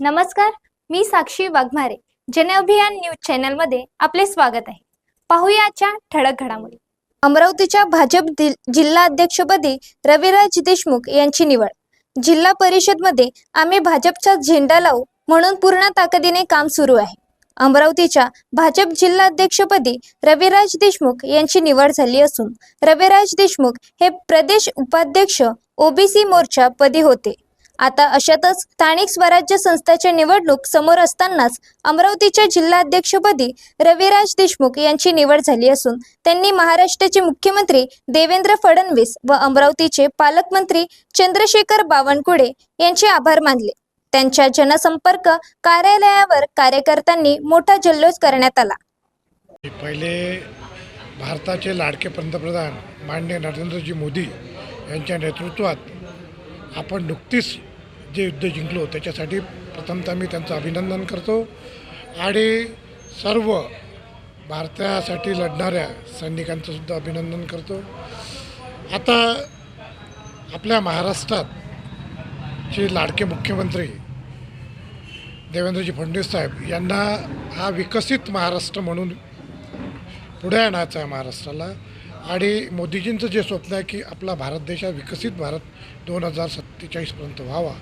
नमस्कार मी साक्षी वाघमारे. जनअभियान न्यूज चॅनलमध्ये आपले स्वागत आहे. पाहूया आजच्या ठळक घडामोडी. अमरावतीच्या भाजप दि- जिल्हा अध्यक्षपदी रविराज देशमुख यांची निवड. जिल्हा परिषदमध्ये आम्ही भाजपचा झेंडा लावू म्हणून पूर्ण ताकदीने काम सुरू आहे. अमरावतीच्या भाजप जिल्हा अध्यक्षपदी रविराज देशमुख यांची निवड झाली असून रविराज देशमुख हे प्रदेश उपाध्यक्ष ओबीसी मोर्चा पदी होते. आता अशातच स्थानिक स्वराज्य संस्थाच्या निवडणूक समोर असतानाच अमरावतीच्या जिल्हाध्यक्षपदी रविराज देशमुख यांची निवड झाली असून त्यांनी महाराष्ट्राचे मुख्यमंत्री देवेंद्र फडणवीस व अमरावतीचे पालकमंत्री चंद्रशेखर बावनकुळे यांचे आभार मानले. त्यांच्या जनसंपर्क कार्यालयावर कार्यकर्त्यांनी मोठा जल्लोष करण्यात आला. पहिले भारताचे लाडके पंतप्रधान माननीय नरेंद्रजी मोदी यांच्या नेतृत्वात आपण नुकतीच जे युद्ध जिंकलो त्याच्यासाठी प्रथमतः मी त्यांचं अभिनंदन करतो आणि सर्व भारतासाठी लढणाऱ्या सैनिकांचंसुद्धा अभिनंदन करतो. आता आपल्या महाराष्ट्रात जे लाडके मुख्यमंत्री देवेंद्रजी फडणवीस साहेब यांना हा विकसित महाराष्ट्र म्हणून पुढे आणायचा आहे महाराष्ट्राला. आणि मोदीजींचं जे स्वप्न आहे की आपला भारत देश हा विकसित भारत दोन हजार सत्तेचाळीसपर्यंत व्हावा.